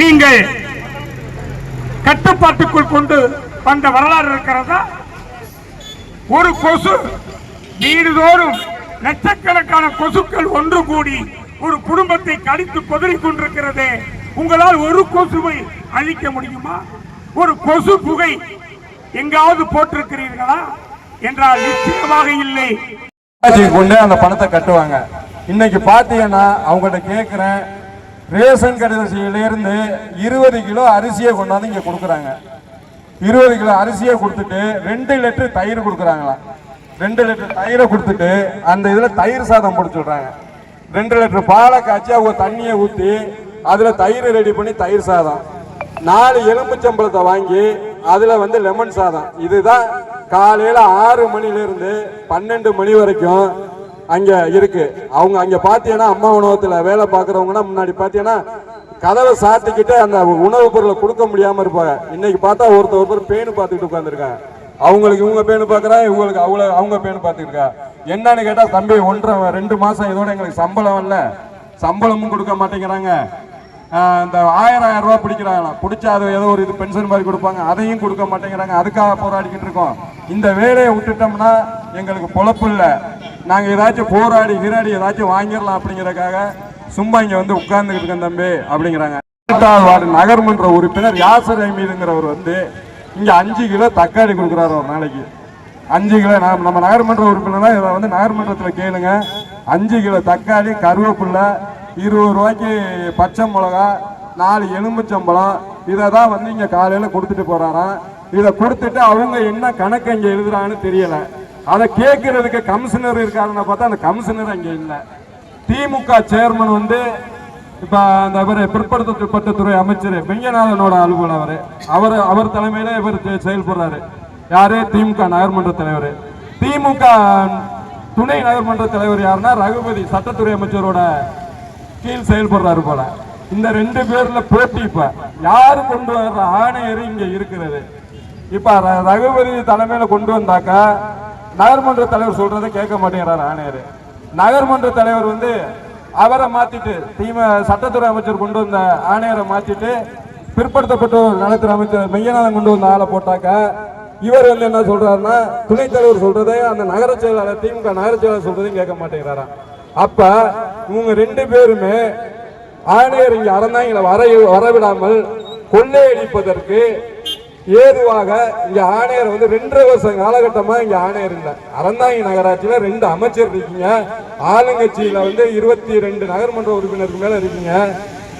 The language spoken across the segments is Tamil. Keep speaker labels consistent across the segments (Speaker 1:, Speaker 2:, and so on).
Speaker 1: நீங்கள் கட்டுப்பாட்டுக்குள் கொண்டு வந்த வரலாறு இருக்கிறதா? ஒரு கொசு வீடுதோறும் லட்சக்கணக்கான கொசுக்கள் ஒன்று கூடி ஒரு குடும்பத்தை கடித்து கொதறி கொண்டிருக்கிறது உங்களால் ஒரு கொசுவை அழிக்க முடியுமா? ஒரு கொசு புகை எங்காவது போட்டிருக்கிறீர்களா? என்றால் நிச்சயமாக இல்லை.
Speaker 2: கொண்டு அந்த பணத்தை கட்டுவாங்க. இன்னைக்கு பார்த்தீங்கன்னா அவங்கள்ட்ட கேட்குறேன் ரேஷன் கடைசியிலேருந்து இருபது கிலோ அரிசியை கொண்டாந்து இங்கே கொடுக்குறாங்க. இருபது கிலோ அரிசியை கொடுத்துட்டு ரெண்டு லிட்டர் தயிர் கொடுக்குறாங்களாம் ரெண்டு லிட்டர் தயிரை கொடுத்துட்டு அந்த இதில் தயிர் சாதம் பிடிச்சிடுறாங்க ரெண்டு லிட்டர் பாலை காய்ச்சி அவங்க தண்ணியை ஊற்றி அதில் தயிர் ரெடி பண்ணி தயிர் சாதம். நாலு எலும்புச்சம்பளத்தை வாங்கி அதில் வந்து லெமன் சாதம். இதுதான் காலையில் ஆறு மணிலேருந்து பன்னெண்டு மணி வரைக்கும் அங்கே இருக்கு. அவங்க அங்கே பார்த்தீங்கன்னா அம்மா உணவகத்தில் வேலை பார்க்குறவங்கன்னா முன்னாடி பார்த்தீங்கன்னா கதவை சாத்திக்கிட்டு அந்த உணவுப் பொருளை கொடுக்க முடியாமல் இருப்பாங்க. இன்னைக்கு பார்த்தா ஒருத்தர் ஒருத்தர் பேனு பார்த்துக்கிட்டு உட்காந்துருக்காங்க அவங்களுக்கு இவங்க பேனு பார்க்குறா இவங்களுக்கு அவ்வளோ அவங்க பேனு பார்த்துருக்கா என்னன்னு கேட்டால் தம்பி ஒன்றரை ரெண்டு மாதம் இதோட எங்களுக்கு சம்பளம் இல்லை. சம்பளமும் கொடுக்க மாட்டேங்கிறாங்க. இந்த ஆயிரம் ஆயிரம் ரூபா பிடிக்கிறாங்களாம் பிடிச்சா அது ஏதோ ஒரு இது பென்ஷன் மாதிரி கொடுப்பாங்க. அதையும் கொடுக்க மாட்டேங்கிறாங்க. அதுக்காக போராடிக்கிட்டு இருக்கோம். இந்த வேலையை விட்டுட்டோம்னா எங்களுக்கு பொழப்பு இல்லை. நாங்கள் ஏதாச்சும் போராடி கிராடி ஏதாச்சும் வாங்கிடலாம் அப்படிங்கிறதுக்காக சும்மா இங்கே வந்து உட்கார்ந்துக்கிட்டு இருக்கேன் தம்பி அப்படிங்கிறாங்க. வார்டு நகர்மன்ற உறுப்பினர் யாசர் அமீதுங்கிறவர் வந்து இங்கே அஞ்சு கிலோ தக்காளி கொடுக்குறாரு ஒரு நாளைக்கு. அஞ்சு கிலோ நம்ம நம்ம நகர்மன்ற உறுப்பினர்னா இதை வந்து நகர்மன்றத்தில் கேளுங்க. அஞ்சு கிலோ தக்காளி கருவேப்பில்லை இருபது ரூபாய்க்கு பச்சை மிளகா நாலு எலும்புச்சம்பளம் இதை தான் வந்து இங்கே காலையில் கொடுத்துட்டு போகிறாராம் இதை கொடுத்துட்டு அவங்க என்ன கணக்கு இங்கே எழுதுறான்னு தெரியலை. அதை கேட்கறதுக்கு கமிஷனர் இருக்காருன்னு பார்த்தா அந்த கமிஷனர் அங்கே இல்லை. திமுக சேர்மன் வந்து இப்போ அந்த இவர் பிற்படுத்தப்பட்டத்துறை அமைச்சர் வெங்கநாதனோட அலுவலர் அவர். அவர் அவர் தலைமையில் இவர் செயல்படுறாரு. யாரு? திமுக நகர்மன்ற தலைவர். திமுக துணை நகர்மன்ற தலைவர் யாருன்னா ரகுபதி சட்டத்துறை அமைச்சரோட கீழ் செயல்படுறாரு போல. இந்த ரெண்டு பேர்ல போட்டி இப்ப. யாரு கொண்டு வர்ற ஆணையர் இங்க இருக்கிறது? இப்ப ர- ரகுபதி தலைமையில கொண்டு வந்தாக்கா நகர்மன்ற தலைவர் சொல்றதை கேட்க மாட்டேங்கிறார் ஆணையர் நகர்மன்ற தலைவர் வந்து அவரை மாத்திட்டு தீம சட்டத்துறை அமைச்சர் கொண்டு வந்த ஆணையரை மாத்திட்டு பிற்படுத்தப்பட்டோர் நலத்துறை அமைச்சர் மெய்யநாதன் கொண்டு வந்த ஆளை போட்டாக்கா இவர் வந்து என்ன சொல்றாருன்னா துணைத் தலைவர் சொல்றதை அந்த நகர செயலாளர் திமுக நகர செயலாளர் சொல்றதையும் கேட்க மாட்டேங்கிறாராம். அப்ப இவங்க ரெண்டு பேருமே ஆணையர் இங்க அறந்தாங்களை வர வரவிடாமல் கொள்ளையடிப்பதற்கு ஏதுவாக இங்க ஆணையர் வந்து ரெண்டரை வருஷம் காலகட்டமா இங்க ஆணையர் இல்லை. அறந்தாங்கி நகராட்சியில ரெண்டு அமைச்சர் இருக்கீங்க. ஆளுங்கட்சியில வந்து இருபத்தி ரெண்டு நகர்மன்ற உறுப்பினருக்கு மேல இருக்கீங்க.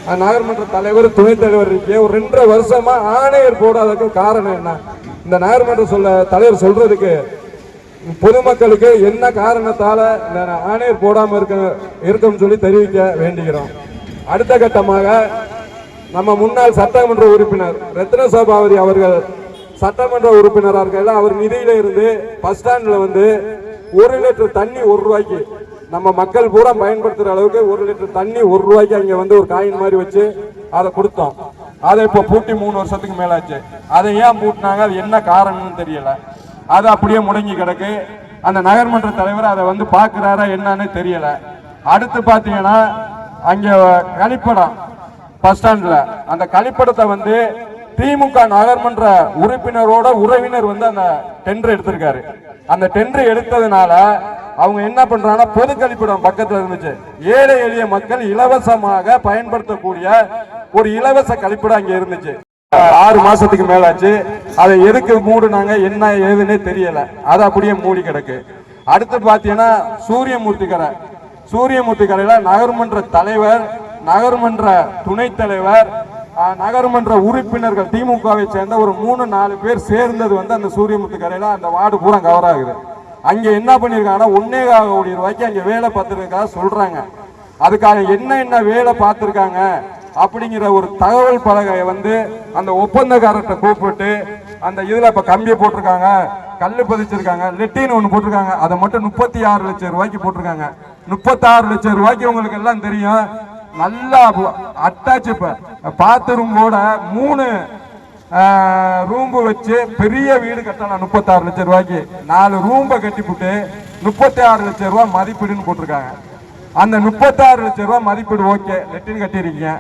Speaker 2: அந்த நகர்மன்ற தலைவர் துணைத் தலைவர் இருக்கீங்க. ஒரு ரெண்டரை வருஷமா ஆணையர் போடாததுக்கு காரணம் என்ன? இந்த நகர்மன்ற சொல்ல தலைவர் சொல்றதுக்கு பொதுமக்களுக்கு என்ன காரணத்தால இந்த ஆணையர் போடாம இருக்க இருக்கும்னு சொல்லி தெரிவிக்க வேண்டுகிறோம். அடுத்த கட்டமாக நம்ம முன்னாள் சட்டமன்ற உறுப்பினர் ரத்ன சபாபதி அவர்கள் சட்டமன்ற உறுப்பினராக இருக்கையில அவர் நிதியில இருந்து பஸ் ஸ்டாண்ட்ல வந்து ஒரு லிட்டர் தண்ணி ஒரு ரூபாய்க்கு நம்ம மக்கள் பூரா பயன்படுத்துற அளவுக்கு ஒரு லிட்டர் தண்ணி ஒரு ரூபாய்க்கு அங்க வந்து ஒரு காயின் மாதிரி வச்சு அதை கொடுத்தோம். அதை இப்போ பூட்டி மூணு வருஷத்துக்கு மேலாச்சு. அதை ஏன் பூட்டினாங்க? அது என்ன காரணம்னு தெரியல. அது அப்படியே முடங்கி கிடக்கு. அந்த நகர்மன்ற தலைவர் அதை வந்து பார்க்குறாரா என்னன்னு தெரியல. அடுத்து பார்த்தீங்கன்னா அங்கே கழிப்படம் பஸ் ஸ்டாண்டில். அந்த கழிப்படத்தை வந்து திமுக நகர்மன்ற உறுப்பினரோட உறவினர் வந்து அந்த டெண்டர் எடுத்திருக்காரு. அந்த டெண்டர் எடுத்ததுனால அவங்க என்ன பண்றாங்கன்னா பொது கழிப்பிடம் பக்கத்தில் இருந்துச்சு. ஏழை எளிய மக்கள் இலவசமாக பயன்படுத்தக்கூடிய ஒரு இலவச கழிப்பிடம் அங்கே இருந்துச்சு. ஆறு மாசத்துக்கு மேலாச்சு. அதை எதுக்கு மூடுனாங்க என்ன ஏதுன்னே தெரியல. அது அப்படியே மூடி கிடக்கு. அடுத்து பார்த்தீங்கன்னா சூரியமூர்த்தி கரை சூரியமூர்த்தி கரையில் நகர்மன்ற தலைவர் நகர்மன்ற துணைத் தலைவர் நகர்மன்ற உறுப்பினர்கள் திமுகவை சேர்ந்த ஒரு மூணு நாலு பேர் சேர்ந்தது வந்து அந்த சூரியமூர்த்தி கரையில் அந்த வார்டு பூரா கவர் ஆகுது. அங்கே என்ன பண்ணியிருக்காங்கன்னா ஒன்னே கோடி ரூபாய்க்கு அங்கே வேலை பார்த்துருக்கா சொல்கிறாங்க அதுக்காக என்ன என்ன வேலை பார்த்துருக்காங்க? அப்படிங்கிற ஒரு தகவல் பலகையை வந்து அந்த ஒப்பந்தக்காரர்கிட்ட கூப்பிட்டு அந்த இதில் இப்போ கம்பி போட்டிருக்காங்க கல் பதிச்சிருக்காங்க லெட்டின் ஒன்று போட்டிருக்காங்க அதை மட்டும் முப்பத்தி ஆறு லட்சம் ரூபாய்க்கு போட்டிருக்காங்க. முப்பத்தாறு லட்சம் ரூபாய்க்கு உங்களுக்கு எல்லாம் தெரியும். நல்லா அட்டாச் இப்போ பாத்ரூம் கூட மூணு ரூம்பு வச்சு பெரிய வீடு கட்டலாம் முப்பத்தாறு லட்சம் ரூபாய்க்கு. நாலு ரூம்பை கட்டிப்புட்டு முப்பத்தி ஆறு லட்சம் ரூபாய் மதிப்பீடுன்னு போட்டிருக்காங்க. அந்த முப்பத்தாறு லட்சம் ரூபாய் மதிப்பீடு ஓகே லெட்டின் கட்டியிருக்கீங்க.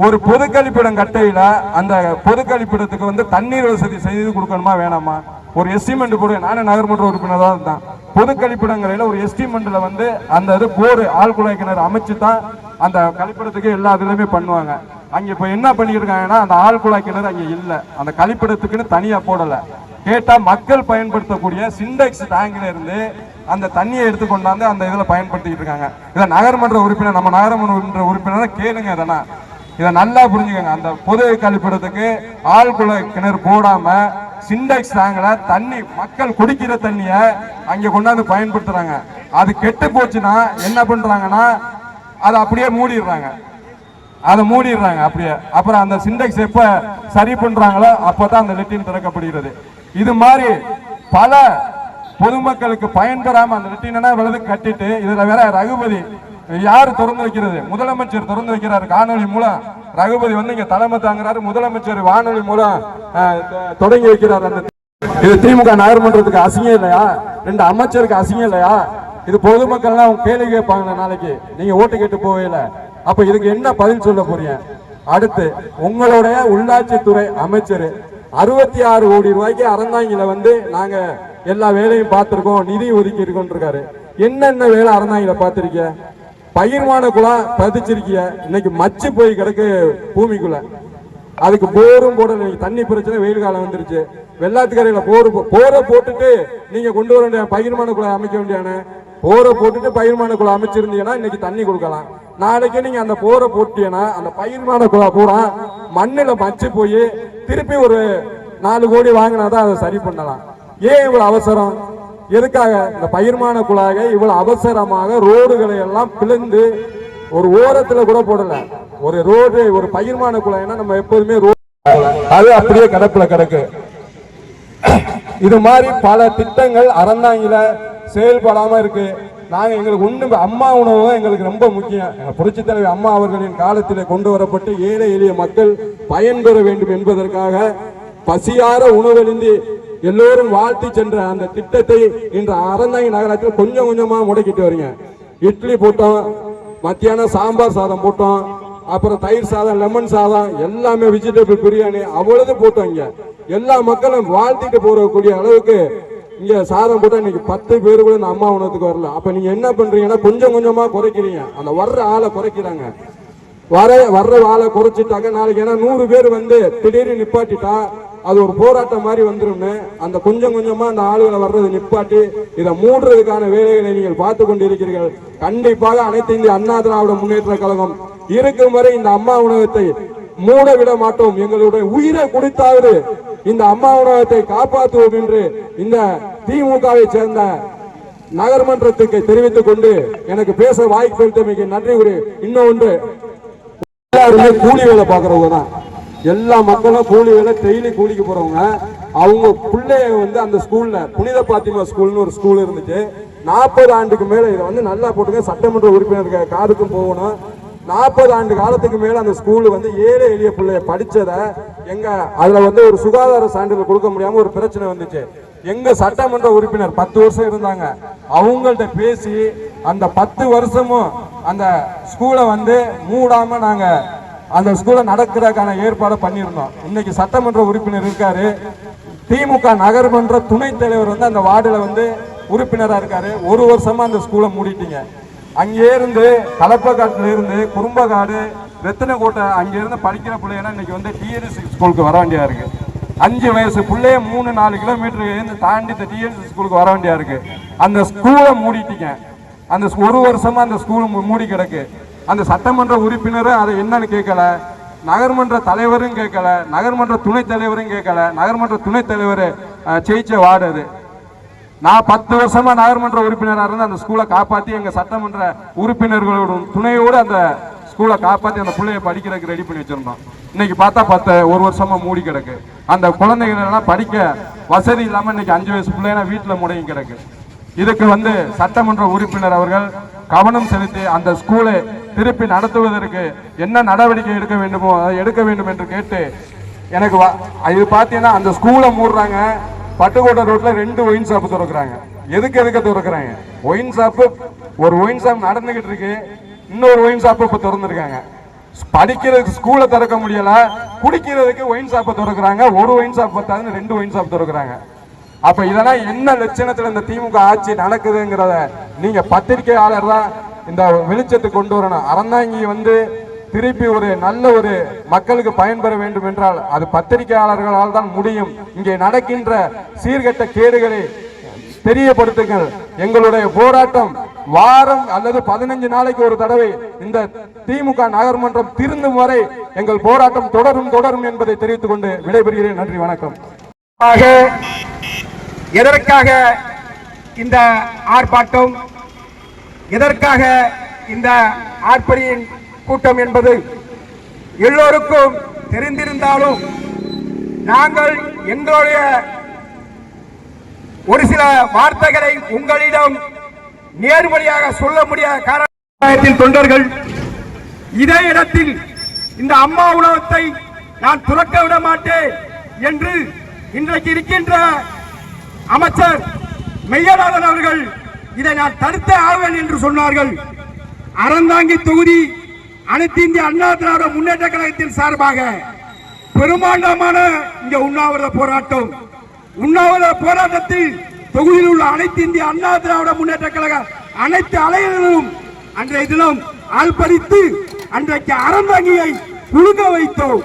Speaker 2: ஒரு பொது கழிப்பிடம் கட்டையில அந்த பொது கழிப்பிடத்துக்கு வந்து தண்ணீர் வசதி செய்து கொடுக்கணுமா வேணாமா? ஒரு எஸ்டிமெண்ட் போடு. நானே நகர்மன்ற உறுப்பினர் தான் இருந்தேன். பொது கழிப்பிடங்களில் ஒரு எஸ்டிமெண்ட்ல வந்து அந்த இது போர் ஆழ்குழாய் கிணறு அமைச்சு தான் அந்த கழிப்பிடத்துக்கு எல்லா இதுலையுமே பண்ணுவாங்க. அங்கே இப்போ என்ன பண்ணியிருக்காங்கன்னா அந்த ஆழ்குழாய் கிணறு அங்கே இல்லை. அந்த கழிப்பிடத்துக்குன்னு தனியாக போடலை. கேட்டால் மக்கள் பயன்படுத்தக்கூடிய சிண்டெக்ஸ் டேங்கில் இருந்து அந்த தண்ணியை எடுத்து கொண்டாந்து அந்த இதில் பயன்படுத்திக்கிட்டு இருக்காங்க. இதை நகர்மன்ற உறுப்பினர் நம்ம நகரமன்ற உறுப்பினர் கேளுங்க இதெல்லாம். இதை நல்லா புரிஞ்சுக்கோங்க. அந்த பொது கழிப்பிடத்துக்கு ஆழ்குழை கிணறு போடாம சிண்டெக்ஸ் டேங்கில் தண்ணி மக்கள் குடிக்கிற தண்ணியை அங்கே கொண்டாந்து பயன்படுத்துகிறாங்க அது கெட்டு போச்சுன்னா என்ன பண்ணுறாங்கன்னா அதை அப்படியே மூடிடுறாங்க. அதை மூடிடுறாங்க அப்படியே. அப்புறம் அந்த சிண்டெக்ஸ் எப்போ சரி பண்ணுறாங்களோ அப்போ தான் அந்த லெட்டின் திறக்கப்படுகிறது. இது மாதிரி பல பொதுமக்களுக்கு பயன்பெறாம அந்த லெட்டினா விழுது கட்டிட்டு இதில் வேற ரகுபதி யார் திறந்து வைக்கிறது? முதலமைச்சர் திறந்து வைக்கிறாரு. காணொலி மூலம் ரகுபதி வந்து இங்க தலைமை தாங்குறாரு. முதலமைச்சர் வானொலி மூலம் தொடங்கி வைக்கிறார் அந்த இது திமுக நகர்மன்றத்துக்கு அசிங்கம் இல்லையா? ரெண்டு அமைச்சருக்கு அசிங்கம் இல்லையா? இது பொதுமக்கள்லாம் கேள்வி கேட்பாங்க நாளைக்கு. நீங்க ஓட்டு கேட்டு போகல அப்ப இதுக்கு என்ன பதில் சொல்ல போறீங்க? அடுத்து உங்களுடைய உள்ளாட்சித்துறை அமைச்சர் அறுபத்தி ஆறு கோடி ரூபாய்க்கு அறந்தாங்கில வந்து நாங்க எல்லா வேலையும் பார்த்திருக்கோம். நிதி ஒதுக்கி இருக்கோம் இருக்காரு. என்னென்ன வேலை அறந்தாங்கில பார்த்திருக்கீங்க? பயிர்மான குழா பதிச்சிருக்கிய. இன்னைக்கு மச்சு போய் கிடக்கு பூமிக்குள்ள. அதுக்கு போரும் போடல தண்ணி பிரச்சனை வெயில் காலம் வந்துருச்சு. வெள்ளாத்துக்கரையில போர் போ- போரை போட்டுட்டு நீங்க கொண்டு வர வேண்டிய பயிர்மான குழாய் அமைக்க வேண்டியான போரை போட்டுட்டு பயிர்மான குழாய் அமைச்சிருந்தீங்கன்னா இன்னைக்கு தண்ணி கொடுக்கலாம். நாளைக்கு நீங்க அந்த போரை போட்டீங்கன்னா அந்த பயிர்மான குழாய் பூரா மண்ணில் மச்சு போய் திருப்பி ஒரு நாலு கோடி வாங்கினாதான் அதை சரி பண்ணலாம். ஏன் இவ்வளவு அவசரம்? எதுக்காக? இந்த பயிர்மான குழாயை இவ்வளவு அவசரமாக ரோடுகளை எல்லாம் பிளந்து ஒரு ஓரத்துல கூட போடல. ஒரு ரோடு ஒரு பயிர்மான குழாய்னா நம்ம எப்போதுமே ரோடு அது அப்படியே கிடப்புல கிடக்கு. இது மாதிரி பல திட்டங்கள் அறந்தாங்கில செயல்படாம இருக்கு. நாங்கள் எங்களுக்கு ஒன்று அம்மா உணவு எங்களுக்கு ரொம்ப முக்கியம். எங்கள் புரட்சித் தலைவர் அம்மா அவர்களின் காலத்தில் கொண்டு வரப்பட்டு ஏழை எளிய மக்கள் பயன்பெற வேண்டும் என்பதற்காக பசியார உணவழிந்து எல்லோரும் வாழ்த்தி சென்ற அந்த திட்டத்தை இன்று அறந்தாங்க நகராட்சியில் கொஞ்சம் கொஞ்சமாக முடக்கிட்டு வரீங்க. இட்லி போட்டோம் மத்தியானம் சாம்பார் சாதம் போட்டோம் அப்புறம் தயிர் சாதம் லெமன் சாதம் எல்லாமே வெஜிடபிள் பிரியாணி அவ்வளவு போட்டோம் இங்க. எல்லா மக்களும் வாழ்த்திட்டு போறக்கூடிய அளவுக்கு இங்க சாதம் போட்டா இன்னைக்கு பத்து பேர் கூட இந்த அம்மா உணவுக்கு வரல. அப்ப நீங்க என்ன பண்றீங்கன்னா கொஞ்சம் கொஞ்சமா குறைக்கிறீங்க. அந்த வர்ற ஆளை குறைக்கிறாங்க. வர வர்ற ஆளை குறைச்சிட்டாங்க. நாளைக்கு ஏன்னா நூறு பேர் வந்து திடீர்னு நிப்பாட்டிட்டா அது ஒரு போராட்டம் மாதிரி வந்துரும்னு அந்த கொஞ்சம் கொஞ்சமா அந்த ஆளுகளை வர்றதை நிப்பாட்டி இதை மூடுறதுக்கான வேலைகளை நீங்கள் பார்த்து கொண்டிருக்கிறீர்கள். கண்டிப்பாக அனைத்து இந்திய அண்ணா திராவிட முன்னேற்ற கழகம் இருக்கும் வரை இந்த அம்மா உணவகத்தை மூட விட மாட்டோம். எங்களுடைய உயிரை குடித்தாவது இந்த அம்மா உணவகத்தை காப்பாற்றுவோம் என்று இந்த திமுகவை சேர்ந்த நகர்மன்றத்துக்கு தெரிவித்துக் கொண்டு எனக்கு பேச வாய்ப்பு அளித்தமைக்கு நன்றி கூறி ஒன்று எல்லாருமே கூலி வேலை பார்க்கறவங்க தான். எல்லா மக்களும் கூலி வேலை டெய்லி கூலிக்கு போறவங்க. அவங்க பிள்ளைய வந்து அந்த ஸ்கூல்ல புனித பாத்திமா ஸ்கூல்னு ஒரு ஸ்கூல் இருந்துச்சு. நாற்பது ஆண்டுக்கு மேல இதை வந்து நல்லா போட்டுங்க சட்டமன்ற உறுப்பினர் காதுக்கும் போகணும். நாற்பது ஆண்டு காலத்துக்கு மேல அந்த ஸ்கூல் வந்து ஏழை எளிய பிள்ளைய படிச்சதை எங்க அதுல வந்து ஒரு சுகாதார சான்றிதழ் கொடுக்க முடியாம ஒரு பிரச்சனை வந்துச்சு. எங்க சட்டமன்ற உறுப்பினர் பத்து வருஷம் இருந்தாங்க. அவங்கள்ட்ட பேசி அந்த பத்து வருஷமும் அந்த ஸ்கூலை வந்து மூடாம நாங்க அந்த ஸ்கூலை நடக்கிறதுக்கான ஏற்பாடு பண்ணியிருந்தோம். இன்னைக்கு சட்டமன்ற உறுப்பினர் இருக்காரு. திமுக நகர்மன்ற துணைத் தலைவர் வந்து அந்த வார்டில் வந்து உறுப்பினராக இருக்காரு. ஒரு வருஷமா அந்த ஸ்கூலை மூடிட்டீங்க. அங்கே இருந்து கலப்பக்காட்டில் இருந்து குறும்பகாடு ரத்தினக்கோட்டை அங்கேருந்து படிக்கிற பிள்ளைங்கன்னா இன்னைக்கு வந்து டிஎன்சி ஸ்கூலுக்கு வர வேண்டியா இருக்கு. அஞ்சு வயசு பிள்ளைய மூணு நாலு கிலோமீட்டர் இருந்து தாண்டி இந்த டிஎன்எஸ் ஸ்கூலுக்கு வர வேண்டியா இருக்கு. அந்த ஸ்கூலை மூடிட்டீங்க. அந்த ஒரு வருஷமா அந்த ஸ்கூல் மூடி கிடக்கு. அந்த சட்டமன்ற உறுப்பினரும் அதை என்னன்னு கேட்கல. நகர்மன்ற தலைவரும் கேட்கல. நகர்மன்ற துணைத் தலைவரும் கேட்கல. நகர்மன்ற துணைத் தலைவர் ஜெயிச்ச வார்டு அது. நான் பத்து வருஷமா நகர்மன்ற உறுப்பினராக இருந்து அந்த ஸ்கூலை காப்பாற்றி எங்கள் சட்டமன்ற உறுப்பினர்களோட துணையோடு அந்த ஸ்கூலை காப்பாற்றி அந்த பிள்ளைய படிக்கிறதுக்கு ரெடி பண்ணி வச்சிருந்தோம். இன்னைக்கு பார்த்தா பத்து ஒரு வருஷமா மூடி கிடக்கு. அந்த குழந்தைகள் எல்லாம் படிக்க வசதி இல்லாமல் இன்னைக்கு அஞ்சு வயசு பிள்ளைனா வீட்டில் முடங்கி கிடக்கு. இதுக்கு வந்து சட்டமன்ற உறுப்பினர் அவர்கள் கவனம் செலுத்தி அந்த ஸ்கூலை திருப்பி நடத்துவதற்கு என்ன நடவடிக்கை எடுக்க வேண்டுமோ அதை எடுக்க வேண்டும் என்று கேட்டு எனக்கு இது பார்த்தீங்கன்னா அந்த ஸ்கூலை மூடுறாங்க. பட்டுக்கோட்டை ரோட்டில் ரெண்டு ஒயின் ஷாப் திறக்கிறாங்க. எதுக்கு எதுக்கு திறக்கிறாங்க? ஒயின் ஷாப்பு ஒரு ஒயின் ஷாப் நடந்துக்கிட்டு இருக்கு. இன்னொரு ஒயின் ஷாப்பு இப்போ திறந்துருக்காங்க. படிக்கிறதுக்கு ஸ்கூலை திறக்க முடியலை. குடிக்கிறதுக்கு ஒயின் ஷாப்பை திறக்கிறாங்க. ஒரு ஒயின் ஷாப் பத்தாதுன்னு ரெண்டு ஒயின் ஷாப் திறக்கிறாங்க. அப்ப இதெல்லாம் என்ன லட்சணத்துல இந்த திமுக ஆட்சி நடக்குதுங்கிறத நீங்க பத்திரிகையாளர் தான் இந்த வெளிச்சத்துக்கு கொண்டு வரணும். அறந்தாங்கி வந்து திருப்பி ஒரு நல்ல ஒரு மக்களுக்கு பயன்பெற வேண்டும் என்றால் அது பத்திரிகையாளர்களால் தான் முடியும். இங்கே நடக்கின்ற சீர்கெட்ட கேடுகளை தெரியப்படுத்துங்கள். எங்களுடைய போராட்டம் வாரம் அல்லது பதினஞ்சு நாளைக்கு ஒரு தடவை இந்த திமுக நகர்மன்றம் திருந்தும் வரை எங்கள் போராட்டம் தொடரும் தொடரும் என்பதை தெரிவித்துக் கொண்டு விடைபெறுகிறேன். நன்றி வணக்கம்.
Speaker 1: ஆக எதற்காக இந்த ஆர்ப்பாட்டம்? எதற்காக இந்த ஆர்ப்பரியின் கூட்டம் என்பது? எல்லோருக்கும் தெரிந்திருந்தாலும் நாங்கள் எங்களுடைய ஒரு சில வார்த்தைகளை உங்களிடம் நேர்மறையாக சொல்ல முடியாத காரணத்தின் தொண்டர்கள் இதே இடத்தில் இந்த அம்மா உணவகத்தை நான் துறக்க விட மாட்டேன் என்று இன்றைக்கு இருக்கின்ற அமைச்சர் மெய்யநாதன் அவர்கள் இதை நான் தடுத்தே ஆவேன் என்று சொன்னார்கள். அறந்தாங்கி தொகுதி அனைத்து இந்திய அண்ணா திராவிட முன்னேற்ற கழகத்தின் சார்பாக பெரும்பான்மையான இங்க உண்ணாவிரத போராட்டம். உண்ணாவிரத போராட்டத்தில் தொகுதியில் உள்ள அனைத்து இந்திய அண்ணா திராவிட முன்னேற்ற கழக அனைத்து அலைகளும் அன்றைய தினம் ஆள்பறித்து அன்றைக்கு அறந்தாங்கியை குழுங்க வைத்தோம்.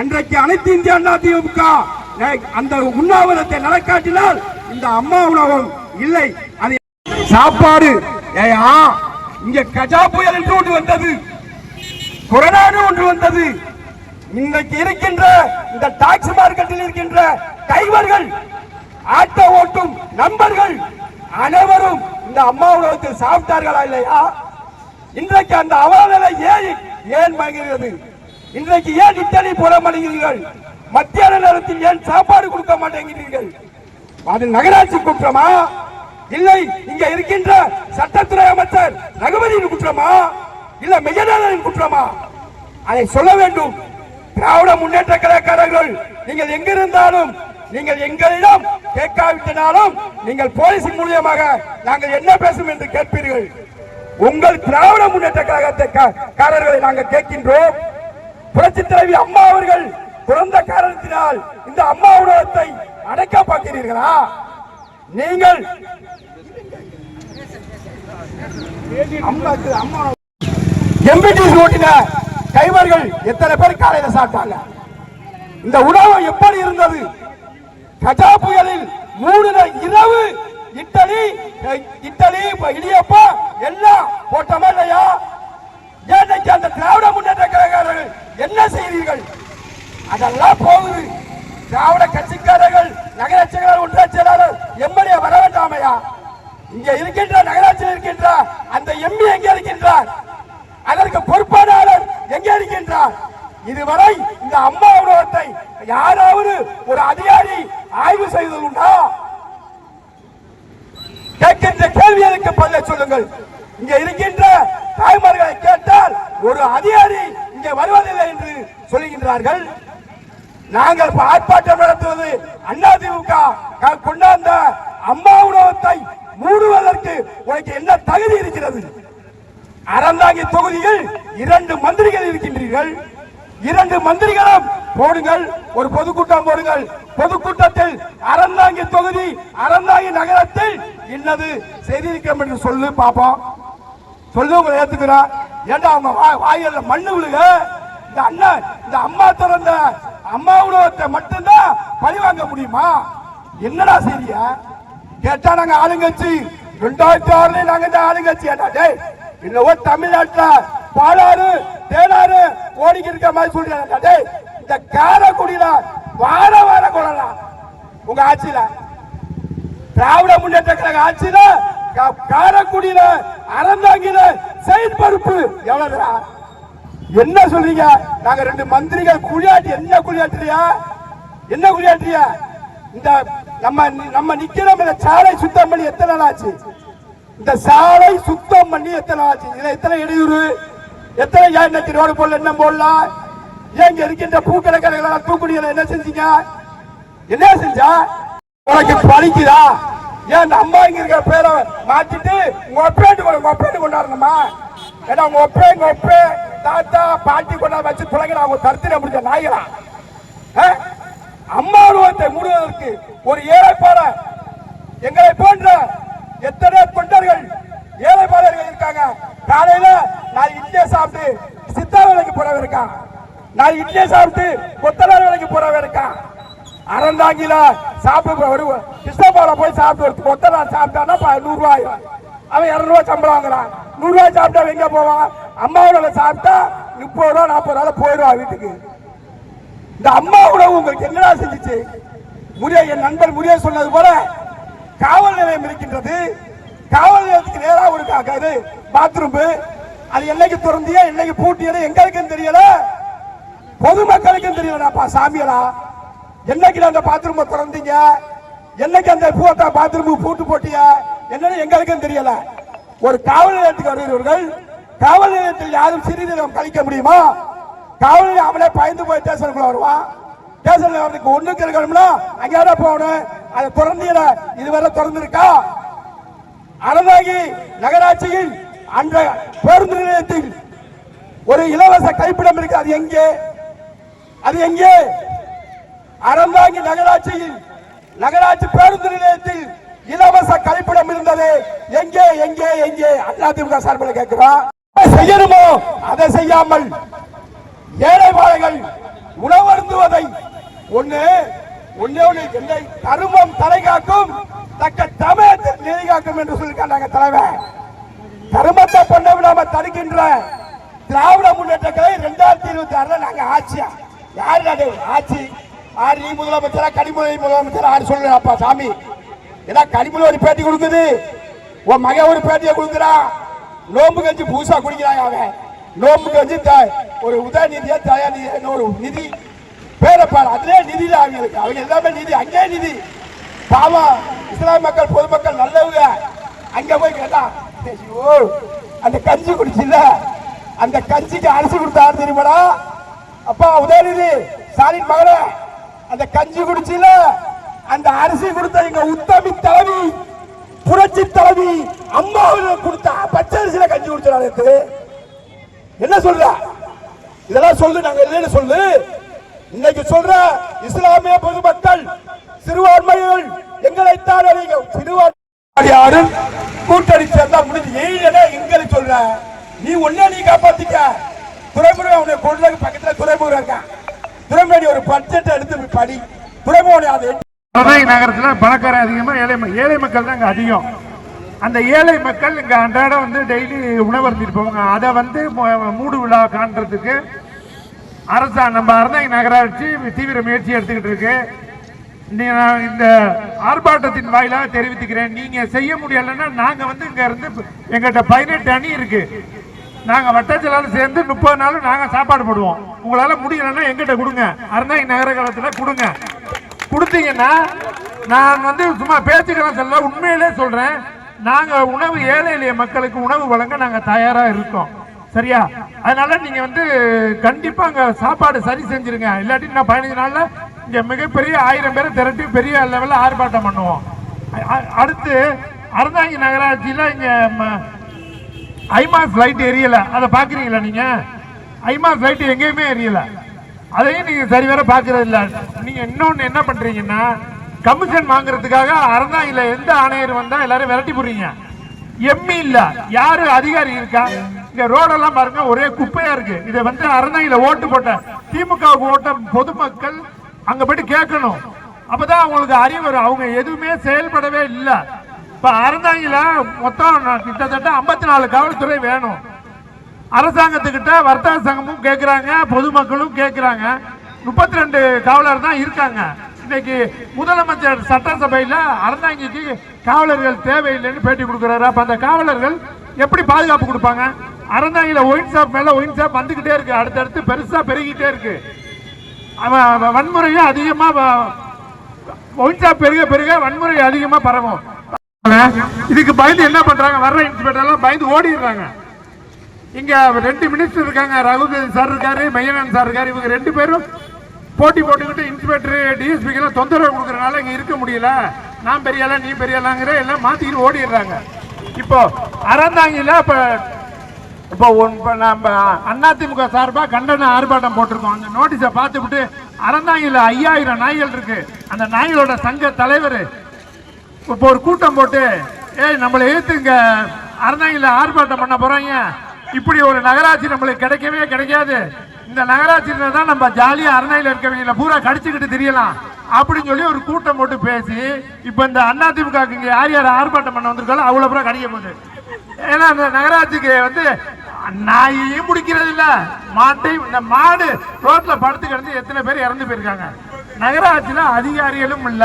Speaker 1: அன்றைக்கு அனைத்து இந்திய அண்ணா திமுக அந்த உண்ணாவிரத்தை நடக்காட்டினால் இந்த அம்மா உணவகம் இல்லை. அது சாப்பாடு. இங்க கஜா புயல் என்று ஒன்று வந்தது. கொரோனான்னு ஒன்று வந்தது. இன்னைக்கு இருக்கின்ற இந்த டாக்ஸி மார்க்கெட்டில் இருக்கின்ற டைவர்கள் ஆட்டோ ஓட்டும் நண்பர்கள் அனைவரும் இந்த அம்மா உணவகத்தில் சாப்பிட்டார்களா இல்லையா? இன்றைக்கு அந்த அவலநிலை ஏன் ஏன் மகிழ்கிறது இன்றைக்கு ஏன் இத்தனை போட மத்தியான நேரத்தில் ஏன் சாப்பாடு கொடுக்க மாட்டேங்கிறீர்கள்? அது நகராட்சி குற்றமா? இல்லை இங்க இருக்கின்ற சட்டத்துறை அமைச்சர் ரகுபதியின் குற்றமா? இல்ல மெய்யநாதனின் குற்றமா? அதை சொல்ல வேண்டும். திராவிட முன்னேற்ற கழகக்காரர்கள் நீங்கள் எங்கிருந்தாலும் நீங்கள் எங்களிடம் கேட்காவிட்டனாலும் நீங்கள் போலீசின் மூலியமாக நாங்கள் என்ன பேசும் என்று கேட்பீர்கள். உங்கள் திராவிட முன்னேற்ற கழகத்தை காரர்களை நாங்கள் கேட்கின்றோம். புரட்சி தலைவி அம்மா அவர்கள் பிறந்த காரணத்தினால் இந்த அம்மா உணவகத்தை அடைக்க பார்க்கிறீர்களா நீங்கள் அம்மாக்கு அம்மா ஓட்டின கைவர்கள் எத்தனை பேர் காலையில சாப்பிட்டாங்க? இந்த உணவு எப்படி இருந்தது? கஜா புயலில் மூணு இரவு இட்டலி இட்டலி இடியப்பா எல்லாம் போட்டோமா இல்லையா? ஏன் அந்த திராவிட முன்னேற்ற கழகங்கள் என்ன செய்தீர்கள்? அதெல்லாம் போகுது. திராவிட கட்சிக்காரர்கள் நகராட்சி செயலாளர் ஒன்றிய செயலாளர் எம்எல்ஏ வர வேண்டாமையா? இங்க இருக்கின்ற நகராட்சியில் இருக்கின்ற அந்த எம்பி எங்க இருக்கின்றார்? அதற்கு பொறுப்பாளர் எங்க இருக்கின்றார்? இதுவரை இந்த அம்மா உணவத்தை யாராவது ஒரு அதிகாரி ஆய்வு செய்தது உண்டா கேட்கின்ற கேள்விகளுக்கு பதில சொல்லுங்கள். இங்க இருக்கின்ற தாய்மார்களை கேட்டால் ஒரு அதிகாரி இங்கே வருவதில்லை என்று சொல்லுகின்றார்கள். நாங்கள் இப்ப ஆர்ப்பாட்டம் நடத்துவது அதிமுக கொண்டாந்த அம்மா உணவத்தை மூடுவதற்கு உனக்கு என்ன தகுதி இருக்கிறது? அறந்தாங்கி தொகுதியில் இரண்டு மந்திரிகள் இருக்கின்றீர்கள். இரண்டு மந்திரிகளும் போடுங்கள். ஒரு பொதுக்கூட்டம் போடுங்கள். பொதுக்கூட்டத்தில் அறந்தாங்கி தொகுதி அறந்தாங்கி நகரத்தில் இன்னது செய்திருக்கிறோம் என்று சொல்லு பார்ப்போம் சொல்லு உங்களை ஏத்துக்கிறேன். ஏண்டா அவங்க வா- வாயில மண்ணு விழுக? இந்த அண்ணன் இந்த அம்மா திறந்த அம்மா உணவத்தை மட்டும்தான் பழிவாங்க முடியுமா? என்னடா செய்ய கேட்டா நாங்க ஆளுங்கட்சி. ரெண்டாயிரத்தி ஆறுல நாங்க தான் ஆளுங்கட்சி. டேய் இன்னவோ தமிழ்நாட்டுல பாலாறு தேனாறு கோடிக்கு இருக்க மாதிரி சொல்றாங்க டேய். இந்த காரக்குடியில வார வார கொள்ளலாம் உங்க ஆட்சியில. திராவிட முன்னேற்ற கழக ஆட்சியில காரக்குடியில காரைக்குடியில அறந்தாங்கில செயற்பருப்பு எவ்வளவுதான் என்ன சொல்றீங்க? நாங்க ரெண்டு மந்திரிகள் குழியாட்டி என்ன குழியாட்டுறியா என்ன குழியாட்டுறியா இந்த நம்ம நம்ம நிக்கிறோம் இந்த சாலை சுத்தம் பண்ணி எத்தனை நாள் ஆச்சு? இந்த சாலை சுத்தம் பண்ணி எத்தனை நாள் ஆச்சு? இதுல எத்தனை இடையூறு? எத்தனை ஏன் ரோடு போடல என்ன போடலாம் ஏன் இருக்கின்ற பூக்கடை கடைகளை தூக்குடிகளை என்ன செஞ்சீங்க? என்ன செஞ்சா? உனக்கு பழிக்குதா? ஏன் இந்த அம்மா இங்க இருக்கிற பேரை மாத்திட்டு உங்க ஒப்பேட்டு உங்க ஒப்பேட்டு கொண்டாடணுமா? ஏன்னா உங்க ஒப்பே உங்க ஒப்பே? தாத்தா பாட்டி கொண்டாந்து வச்சு துளைங்களா அவங்க கருத்தில முடிஞ்ச நாய்களா ஆ? அம்மா உருவத்தை மூடுவதற்கு ஒரு ஏழைப்பாட எங்களை போன்ற எத்தனை தொண்டர்கள் ஏழைப்பாளர்கள் இருக்காங்க. காலையில நான் இட்லியை சாப்பிட்டு சித்தார் வேலைக்கு போறவன் இருக்கான். நான் இட்லியை சாப்பிட்டு கொத்தனார் வேலைக்கு போறவன் இருக்கான். அறந்தாங்கில சாப்பிட்டு ஒரு கிருஷ்ணபால போய் சாப்பிட்டு ஒரு கொத்தனார் சாப்பிட்டான்னா நூறுரூவா நூறு ரூபாய். அவன் இரநூறுவா சம்பளம் வாங்குறான். நூறுரூவா சாப்பிட்டா எங்க போவான்? அம்மாவோட சாப்பிட்டா முப்பது ரூபா நாற்பது ரூபா போயிடுவா வீட்டுக்கு. இந்த அம்மா உணவு உங்களுக்கு என்னடா செஞ்சுச்சு? முறிய என் நண்பர் முறிய சொன்னது போல காவல் நிலையம் இருக்கின்றது. காவல் நிலையத்துக்கு நேரா ஒரு இது பாத்ரூம் அது என்னைக்கு திறந்தியா என்னைக்கு பூட்டியது எங்களுக்கும் தெரியல. பொதுமக்களுக்கும் தெரியலடாப்பா சாமியலா என்னைக்கு அந்த பாத்ரூம் திறந்தீங்க? என்னைக்கு அந்த பூட்டா பாத்ரூம் பூட்டு போட்டிய? என்னன்னு எங்களுக்கும் தெரியல. ஒரு காவல் நிலையத்துக்கு வருகிறவர்கள் காவல் நிலையத்தில் யாரும் சிறிது கழிக்க முடியுமா? காவல் நிலையம் அவனே பயந்து போய் ஸ்டேஷனுக்குள்ள வருவான். ஸ்டேஷன்ல அவனுக்கு ஒண்ணுக்கு இருக்கணும்னா அங்கேயாவது போகணும் அதை திறந்தீல இதுவரை திறந்திருக்கா? அறந்தாகி நகராட்சியில் அந்த பேருந்து நிலையத்தில் ஒரு இலவச கைப்பிடம் இருக்கு. அது எங்கே? அது எங்கே? அறந்தாங்கி நகராட்சியில் நகராட்சி பேருந்து நிலையத்தில் இலவச கழிப்பிடம் இருந்தது. எங்கே எங்கே எங்கே? அதிமுக சார்பில் கேட்கிறோம். செய்யணுமோ? அதை செய்யாமல் ஏழை வாழைகள் உணவருந்துவதை ஒண்ணு ஒன்னே ஒண்ணு என்னை கருமம் தலை காக்கும் தக்க தமிழத்தில் நிலை காக்கும் என்று சொல்லியிருக்காங்க தலைவர். கருமத்தை பண்ண விடாம தடுக்கின்ற திராவிட முன்னேற்ற கழகம் ரெண்டாயிரத்தி இருபத்தி ஆறுல நாங்க ஆட்சியா? யாரு அது? ஆட்சி. ஆறு நீ முதலமைச்சரா கனிமொழி முதலமைச்சர்? ஆறு சொல்லுறாப்பா சாமி. ஏன்னா கனிமொழி ஒரு பேட்டி கொடுக்குது. உன் மகன் ஒரு பேட்டியை கொடுக்குறான். நோம்பு கஞ்சி பூசா குடிக்கிறாங்க அவன். நோம்பு கஞ்சி தாய் ஒரு உதயநிதியா தயாநிதி ஒரு நிதி? பேரப்பார் பாரு நிதி தான் அவங்களுக்கு. அவங்க எல்லாமே நிதி. அங்கேயே நிதி. பாவம் இஸ்லாம் மக்கள் பொதுமக்கள் நல்லவங்க. அங்க போய் கேட்டா ஐயோ அந்த கஞ்சி குடிச்சுல அந்த கஞ்சிக்கு அரிசி கொடுத்தாரு தெரியுமாடா? அப்பா உதயநிதி ஸ்டாலின் மகளே அந்த கஞ்சி குடிச்சுல அந்த அரிசி கொடுத்த எங்க உத்தமி தலைவி. புரட்சி தலைவி அம்மாவுக்கு கொடுத்தா பச்சை கஞ்சி குடிச்சாரு என்ன சொல்ற? இதெல்லாம் சொல்லு நாங்க இல்லைன்னு சொல்லு. இன்னைக்கு சொல்ற இஸ்லாமிய பொதுமக்கள் சிறுபான்மைகள் எங்களை தான் அறிங்க யாரும் கூட்டணி சேர்ந்தா முடிஞ்சு. எயிலே எங்களை சொல்ற? நீ ஒன்னே நீ காப்பாத்திக்க. துறைமுறை அவனை கொண்டு பக்கத்துல துறைமுறை இருக்கான். துறைமுறை ஒரு பட்ஜெட் எடுத்து படி. துறைமுறை அதை
Speaker 3: மதுரை நகரத்தில் பணக்கார அதிகமாக ஏழை ம- ஏழை மக்கள் தான் இங்கே அதிகம். அந்த ஏழை மக்கள் இங்கே அன்றாடம் வந்து டெய்லி உணவருந்திட்டு போவாங்க. அதை வந்து மூடு விழா காண்றதுக்கு அரசா நம்ம அறந்தாங்க நகராட்சி தீவிர முயற்சி எடுத்துக்கிட்டு இருக்கு. நீ- நான் இந்த ஆர்ப்பாட்டத்தின் வாயிலாக தெரிவித்துக்கிறேன். நீங்கள் செய்ய முடியலைன்னா நாங்கள் வந்து இங்கே இருந்து எங்கிட்ட பதினெட்டு அணி இருக்குது நாங்கள் வட்டச்சலாலும் சேர்ந்து முப்பது நாளும் நாங்கள் சாப்பாடு போடுவோம். உங்களால் முடியலைன்னா எங்கிட்ட கொடுங்க. அறந்தாங்க நகர காலத்தில் கொடுங்க. கொடுத்தீங்கன்னா நான் வந்து சும்மா பேச்சுக்கலாம் சொல்ல உண்மையிலே சொல்றேன். நாங்க உணவு ஏழை எளிய மக்களுக்கு உணவு வழங்க நாங்க தயாரா இருக்கோம். சரியா? அதனால நீங்க வந்து கண்டிப்பா அங்க சாப்பாடு சரி செஞ்சிருங்க. இல்லாட்டி நான் பதினஞ்சு நாள்ல இங்க மிகப்பெரிய ஆயிரம் பேரை திரட்டி பெரிய லெவல்ல ஆர்ப்பாட்டம் பண்ணுவோம். அ- அடுத்து அறந்தாங்கி நகராட்சியில இங்க ம- ஐமாஸ் லைட் எரியல. அதை பாக்குறீங்களா நீங்க? ஐமாஸ் லைட் எங்கேயுமே எரியல. அதையும் நீங்க சரிவர பாக்குறது இல்ல நீங்க இன்னொன்னு என்ன பண்றீங்கன்னா கமிஷன் வாங்குறதுக்காக அறந்தாயில எந்த ஆணையர் வந்தா எல்லாரும் விரட்டி போடுறீங்க? எம்மி இல்ல. யாரு அதிகாரி இருக்கா? இங்க ரோடெல்லாம் பாருங்க ஒரே குப்பையா இருக்கு. இதை வந்து அறந்தாங்கல ஓட்டு போட்ட. திமுகவுக்கு ஓட்ட பொதுமக்கள் அங்க போயிட்டு கேட்கணும். அப்பதான் அவங்களுக்கு அறிவு வரும். அவங்க எதுவுமே செயல்படவே இல்லை. இப்ப அறந்தாங்கல மொத்தம் நான் கிட்டத்தட்ட ஐம்பத்தி நாலு காவல்துறை வேணும். அரசாங்கத்துக்கிட்ட வர்த்தக சங்கமும் கேட்குறாங்க பொதுமக்களும் கேட்குறாங்க முப்பத்தி ரெண்டு காவலர் தான் இருக்காங்க. இன்னைக்கு முதலமைச்சர் சட்டசபையில் அரசாங்கிக்கு காவலர்கள் தேவையில்லைன்னு பேட்டி கொடுக்குறாரு. அப்போ அந்த காவலர்கள் எப்படி பாதுகாப்பு கொடுப்பாங்க? அறந்தாங்கில ஒயின் ஷாப் மேலே ஒயின் ஷாப் வந்துக்கிட்டே இருக்கு. அடுத்தடுத்து பெருசாக பெருகிட்டே இருக்கு. அவன் வன்முறையும் அதிகமாக ஒயின் ஷாப் பெருக பெருக வன்முறை அதிகமாக பரவும். இதுக்கு பயந்து என்ன பண்ணுறாங்க வர்ற இன்ஸ்பெக்டர்லாம் பயந்து ஓடிடுறாங்க. இங்க ரெண்டு மினிஸ்டர் இருக்காங்க. ரகுபதி சார் இருக்காரு மையனன் சார் இருக்காரு. இவங்க ரெண்டு பேரும் போட்டி போட்டுக்கிட்டு இன்ஸ்பெக்டர் டிஎஸ்பிக்கெல்லாம் தொந்தரவு கொடுக்கறனால இங்க இருக்க முடியல. நான் பெரிய நீ பெரியலாங்கிற எல்லாம் மாத்திக்கிட்டு ஓடிடுறாங்க. இப்போ அறந்தாங்கில இப்போ இப்போ நம்ம அதிமுக சார்பாக கண்டன ஆர்ப்பாட்டம் போட்டிருக்கோம். அந்த நோட்டீஸை பார்த்துக்கிட்டு அறந்தாங்கில ஐயாயிரம் நாய்கள் இருக்கு. அந்த நாய்களோட சங்க தலைவர் இப்போ ஒரு கூட்டம் போட்டு ஏய் நம்மளை ஏத்து இங்கே அறந்தாங்கில ஆர்ப்பாட்டம் பண்ண போகிறாங்க இப்படி ஒரு நகராட்சி நம்மளுக்கு கிடைக்கவே கிடைக்காது. இந்த நகராட்சியில தான் நம்ம ஜாலியா அறநாயில இருக்கவங்கள பூரா கடிச்சுக்கிட்டு தெரியலாம். அப்படின்னு சொல்லி ஒரு கூட்டம் போட்டு பேசி இப்போ இந்த அதிமுக இங்கே யார் யார் ஆர்ப்பாட்டம் பண்ண வந்திருக்காலும் அவ்வளோ பூரா கிடைக்க போகுது. ஏன்னா அந்த நகராட்சிக்கு வந்து நாயையும் பிடிக்கிறது இல்ல மாட்டையும் இந்த மாடு ரோட்ல படுத்து கிடந்து எத்தனை பேர் இறந்து போயிருக்காங்க. நகராட்சியில அதிகாரிகளும் இல்ல.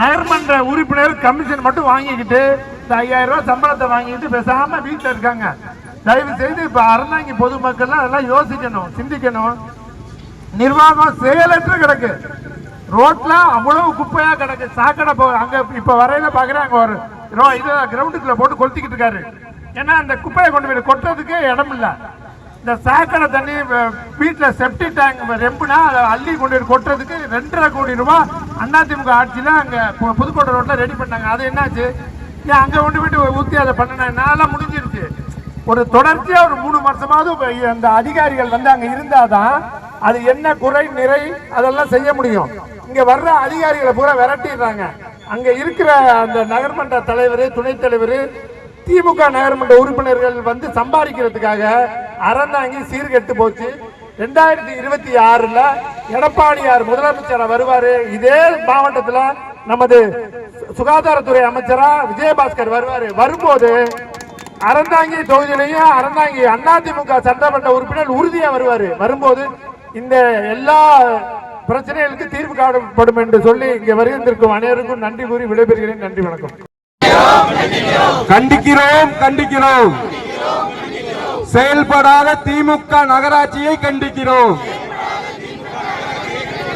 Speaker 3: நகர்மன்ற உறுப்பினர் கமிஷன் மட்டும் வாங்கிக்கிட்டு இந்த ஐயாயிரம் ரூபாய் சம்பளத்தை வாங்கிட்டு பேசாம வீட்டுல இருக்காங்க. தயவு செய்து இப்ப அறந்தாங்கி பொதுமக்கள்லாம் அதெல்லாம் யோசிக்கணும் சிந்திக்கணும். நிர்வாகம் செயலற்று கிடக்கு. ரோட்ல அவ்வளவு குப்பையா கிடக்கு. சாக்கடை போ அங்க இப்ப வரையில பாக்குறேன் அங்க ஒரு இது கிரவுண்டுக்குள்ள போட்டு கொளுத்திக்கிட்டு இருக்காரு. ஏன்னா அந்த குப்பையை கொண்டு போய் கொட்டுறதுக்கு இடம் இல்லை. இந்த சாக்கடை தண்ணி வீட்டில் செப்டி டேங்க் ரெம்புனா அதை அள்ளி கொண்டு போய் கொட்டுறதுக்கு ரெண்டரை கோடி ரூபா அதிமுக ஆட்சியில் அங்கே புதுக்கோட்டை ரோட்டில் ரெடி பண்ணாங்க. அது என்னாச்சு? ஏன் அங்கே கொண்டு போயிட்டு ஊற்றி அதை பண்ண நாளெல்லாம் முடிஞ்சிருச்சு ஒரு தொடர்ச்சியா ஒரு மூணு வருஷமாவது அந்த அதிகாரிகள் வந்து அங்க இருந்தாதான் அது என்ன குறை நிறை அதெல்லாம் செய்ய முடியும். இங்க வர்ற அதிகாரிகளை பூரா விரட்டிடுறாங்க. அங்க இருக்கிற அந்த நகர்மன்ற தலைவர் துணைத் தலைவர் திமுக நகர்மன்ற உறுப்பினர்கள் வந்து சம்பாதிக்கிறதுக்காக அறந்தாங்கி சீர்கெட்டு போச்சு. ரெண்டாயிரத்தி இருபத்தி ஆறுல எடப்பாடியார் முதலமைச்சரா வருவாரு. இதே மாவட்டத்துல நமது சு- சுகாதாரத்துறை அமைச்சரா விஜயபாஸ்கர் வருவாரு. வரும்போது அறந்தாங்கி தொகுதியிலையும் அறந்தாங்கி அதிமுக சட்டமன்ற உறுப்பினர் உறுதியா வருவாரு. வரும்போது இந்த எல்லா பிரச்சனைகளுக்கு தீர்வு காணப்படும் என்று சொல்லி இங்க வருகின்றிருக்கும் அனைவருக்கும் நன்றி கூறி விடைபெறுகிறேன். நன்றி வணக்கம்.
Speaker 2: கண்டிக்கிறோம் கண்டிக்கிறோம். செயல்படாத திமுக நகராட்சியை கண்டிக்கிறோம்.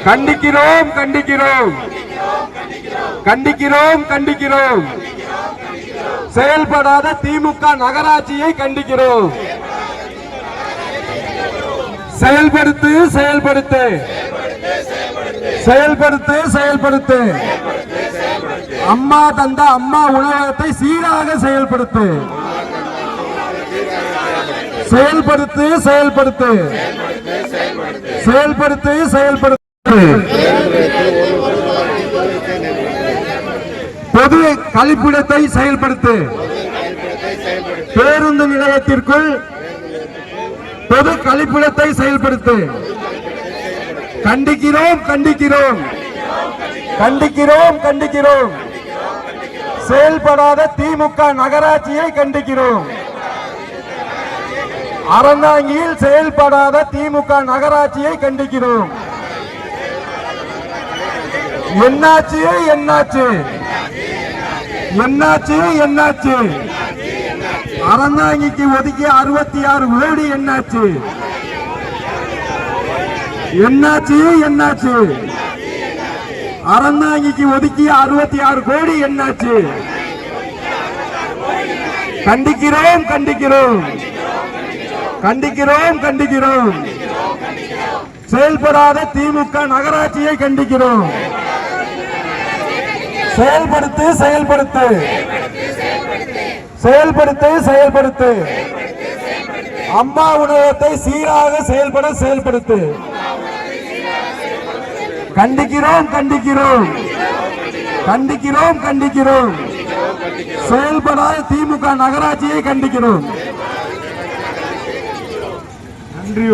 Speaker 2: கண்டிக்கிறோம் கண்டிக்கிறோம். கண்டிக்கிறோம் கண்டிக்கிறோம். செயல்படாத திமுக நகராட்சியை கண்டிக்கிறோம். செயல்படுத்து செயல்படுத்து. செயல்படுத்து செயல்படுத்து. அம்மா தந்த அம்மா உணவகத்தை சீராக செயல்படுத்து. செயல்படுத்து செயல்படுத்து. செயல்படுத்து செயல்படுத்து. பொது கழிப்பிடத்தை செயல்படுத்து. பேருந்து நிலையத்திற்குள் பொது கழிப்பிடத்தை செயல்படுத்து. கண்டிக்கிறோம் கண்டிக்கிறோம். கண்டிக்கிறோம் கண்டிக்கிறோம். செயல்படாத திமுக நகராட்சியை கண்டிக்கிறோம். அறந்தாங்கியில் செயல்படாத திமுக நகராட்சியை கண்டிக்கிறோம். என்னாச்சு? என்னாச்சு? என்னாச்சு? என்னாச்சு? அறந்தாங்கிக்கு ஒதுக்கிய அறுபத்தி ஆறு கோடி என்னாச்சு? என்னாச்சு? என்னாச்சு? அறந்தாங்கிக்கு ஒதுக்கிய அறுபத்தி ஆறு கோடி என்னாச்சு? கண்டிக்கிறோம் கண்டிக்கிறோம். கண்டிக்கிறோம் கண்டிக்கிறோம். செயல்படாத திமுக நகராட்சியை கண்டிக்கிறோம். செயல்படுத்து செயல்படுத்து. செயல்படுத்து செயல்படுத்து. அம்மா உணவகத்தை சீராக செயல்பட செயல்படுத்து. கண்டிக்கிறோம் கண்டிக்கிறோம். கண்டிக்கிறோம் கண்டிக்கிறோம். செயல்படாத திமுக நகராட்சியை கண்டிக்கிறோம். நன்றி.